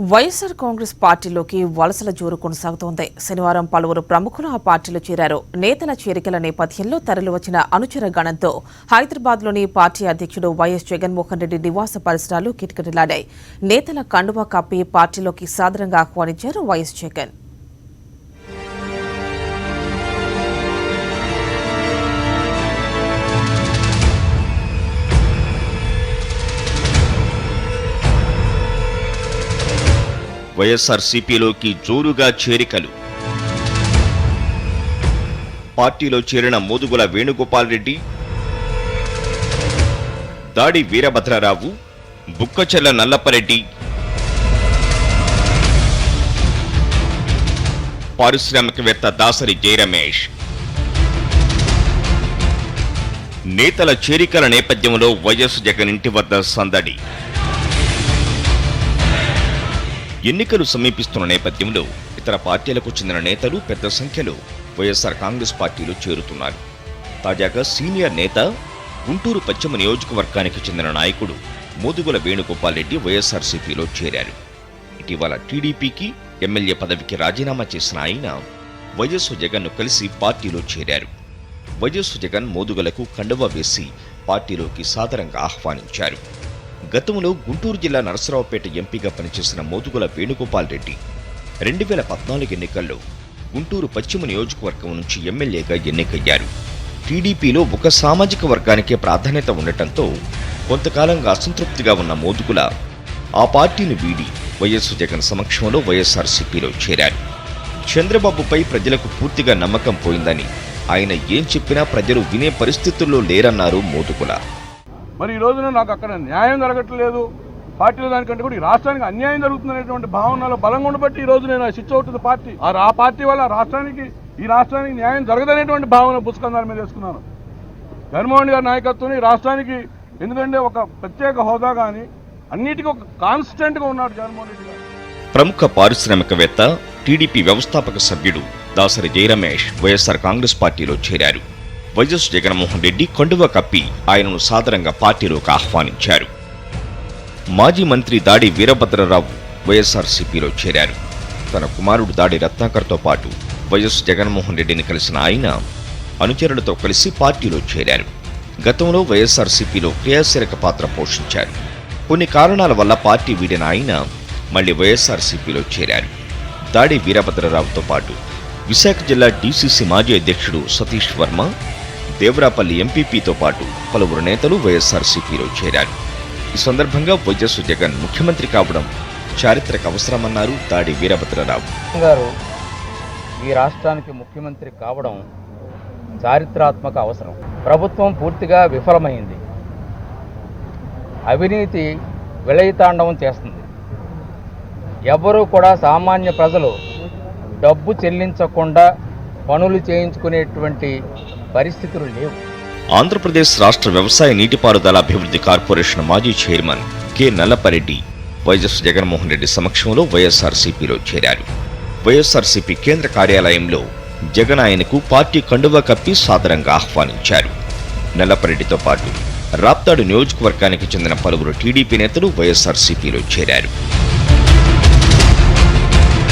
వైఎస్సార్ కాంగ్రెస్ పార్టీలోకి వలసల జోరు కొనసాగుతోంది. శనివారం పలువురు ప్రముఖులు ఆ పార్టీలో చేరారు. నేతల చేరికల నేపథ్యంలో తరలివచ్చిన అనుచర గణంతో హైదరాబాద్లోని పార్టీ అధ్యక్షుడు వైఎస్ జగన్మోహన్ రెడ్డి నివాస పరిసరాలు కిటకిటలాడాయి. నేతల కండువా కప్పి పార్టీలోకి సాదరంగా ఆహ్వానించారు వైఎస్ జగన్. వైఎస్ఆర్సీపీలోకి జోరుగా చేరికలు. పార్టీలో చేరిన మోదుగుల వేణుగోపాల్ రెడ్డి దాడి వీరభద్రరావు బుక్కచెల్ల నల్లప్పరెడ్డి పారిశ్రామికవేత్త దాసరి జయరమేష్ నేతల చేరికల నేపథ్యంలో వైఎస్ జగన్ ఇంటి వద్ద సందడి. ఎన్నికలు సమీపిస్తున్న నేపథ్యంలో ఇతర పార్టీలకు చెందిన నేతలు పెద్ద సంఖ్యలో వైఎస్ఆర్ కాంగ్రెస్ పార్టీలో చేరుతున్నారు. తాజాగా సీనియర్ నేత గుంటూరు పశ్చిమ నియోజకవర్గానికి చెందిన నాయకుడు మోదుగుల వేణుగోపాల్ రెడ్డి వైఎస్ఆర్సీపీలో చేరారు. ఇటీవల టీడీపీకి ఎమ్మెల్యే పదవికి రాజీనామా చేసిన ఆయన వైఎస్ జగన్ను కలిసి పార్టీలో చేరారు. వైఎస్ జగన్ మోదుగలకు కండువా వేసి పార్టీలోకి సాదరంగా ఆహ్వానించారు. గతంలో గుంటూరు జిల్లా నరసరావుపేట ఎంపీగా పనిచేసిన మోదుగుల వేణుగోపాల్ రెడ్డి రెండు వేల పద్నాలుగు ఎన్నికల్లో గుంటూరు పశ్చిమ నియోజకవర్గం నుంచి ఎమ్మెల్యేగా ఎన్నికయ్యారు. టీడీపీలో ఒక సామాజిక వర్గానికే ప్రాధాన్యత ఉండటంతో కొంతకాలంగా అసంతృప్తిగా ఉన్న మోదుగుల ఆ పార్టీని వీడి వైఎస్ జగన్ సమక్షంలో వైఎస్ఆర్సీపీలో చేరారు. చంద్రబాబుపై ప్రజలకు పూర్తిగా నమ్మకం పోయిందని ఆయన ఏం చెప్పినా ప్రజలు వినే పరిస్థితుల్లో లేరన్నారు మోదుగుల. మరి ఈ రోజున నాకు అక్కడ న్యాయం జరగట్లేదు. పార్టీలో దానికంటే కూడా ఈ రాష్ట్రానికి అన్యాయం జరుగుతుందనేటువంటి భావనలో బలంగా ఉండబట్టి ఈ రోజు నేను స్విచ్ అవుతుంది పార్టీ. ఆ ఆ పార్టీ వల్ల రాష్ట్రానికి ఈ రాష్ట్రానికి న్యాయం జరగదనేటువంటి భావన పుస్తకం దాని మీద వేసుకున్నాను. జగన్మోహన్ గారి నాయకత్వం ఈ రాష్ట్రానికి ఎందుకంటే ఒక ప్రత్యేక హోదా కానీ అన్నిటికీ ఒక కాన్స్టెంట్గా ఉన్నాడు జగన్మోహన్ రెడ్డి గారు. ప్రముఖ పారిశ్రామికవేత్త టీడీపీ వ్యవస్థాపక సభ్యుడు దాసరి జయరమేష్ వైఎస్ఆర్ కాంగ్రెస్ పార్టీలో చేరారు. వైఎస్ జగన్మోహన్ రెడ్డి కండువ కప్పి ఆయనను సాదరంగా పార్టీలోకి ఆహ్వానించారు. మాజీ మంత్రి దాడి వీరభద్రరావు వైఎస్ఆర్సీపీలో చేరారు. తన కుమారుడు దాడి రత్నాకర్తో పాటు వైఎస్ జగన్మోహన్ రెడ్డిని కలిసిన ఆయన అనుచరులతో కలిసి పార్టీలో చేరారు. గతంలో వైఎస్ఆర్సీపీలో క్రియాశీలక పాత్ర పోషించారు. కొన్ని కారణాల వల్ల పార్టీ వీడిన ఆయన మళ్ళీ వైఎస్ఆర్సీపీలో చేరారు. దాడి వీరభద్రరావుతో పాటు విశాఖ జిల్లా డీసీసీ మాజీ అధ్యక్షుడు సతీష్ వర్మ దేవరాపల్లి ఎంపీపీతో పాటు పలువురు నేతలు వైఎస్ఆర్సీపీలో చేరారు. ఈ సందర్భంగా వైఎస్ జగన్ ముఖ్యమంత్రి కావడం చారిత్రక అవసరమన్నారు దాడి వీరభద్రరావు. గారు ఈ రాష్ట్రానికి ముఖ్యమంత్రి కావడం చారిత్రాత్మక అవసరం. ప్రభుత్వం పూర్తిగా విఫలమైంది. అవినీతి విలయతాండవం చేస్తుంది. ఎవరూ కూడా సామాన్య ప్రజలు డబ్బు చెల్లించకుండా పనులు చేయించుకునేటువంటి పరిస్థితులు లేవు. ఆంధ్రప్రదేశ్ రాష్ట్ర వ్యవసాయ నీటిపారుదల అభివృద్ధి కార్పొరేషన్ మాజీ chairman K Nallapareddy YS Jaganmohan Reddy సమక్షంలో వైఎస్ఆర్సీపీలో చేరారు. వైఎస్ఆర్సీపీ కేంద్ర కార్యాలయంలో జగన్ ఆయనకు పార్టీ కండువా కప్పి సాదరంగా ఆహ్వానించారు. నల్లపరెడ్డితో పాటు రాప్తాడు నియోజకవర్గానికి చెందిన పలువురు టీడీపీ నేతలు వైఎస్ఆర్సీపీలో చేరారు.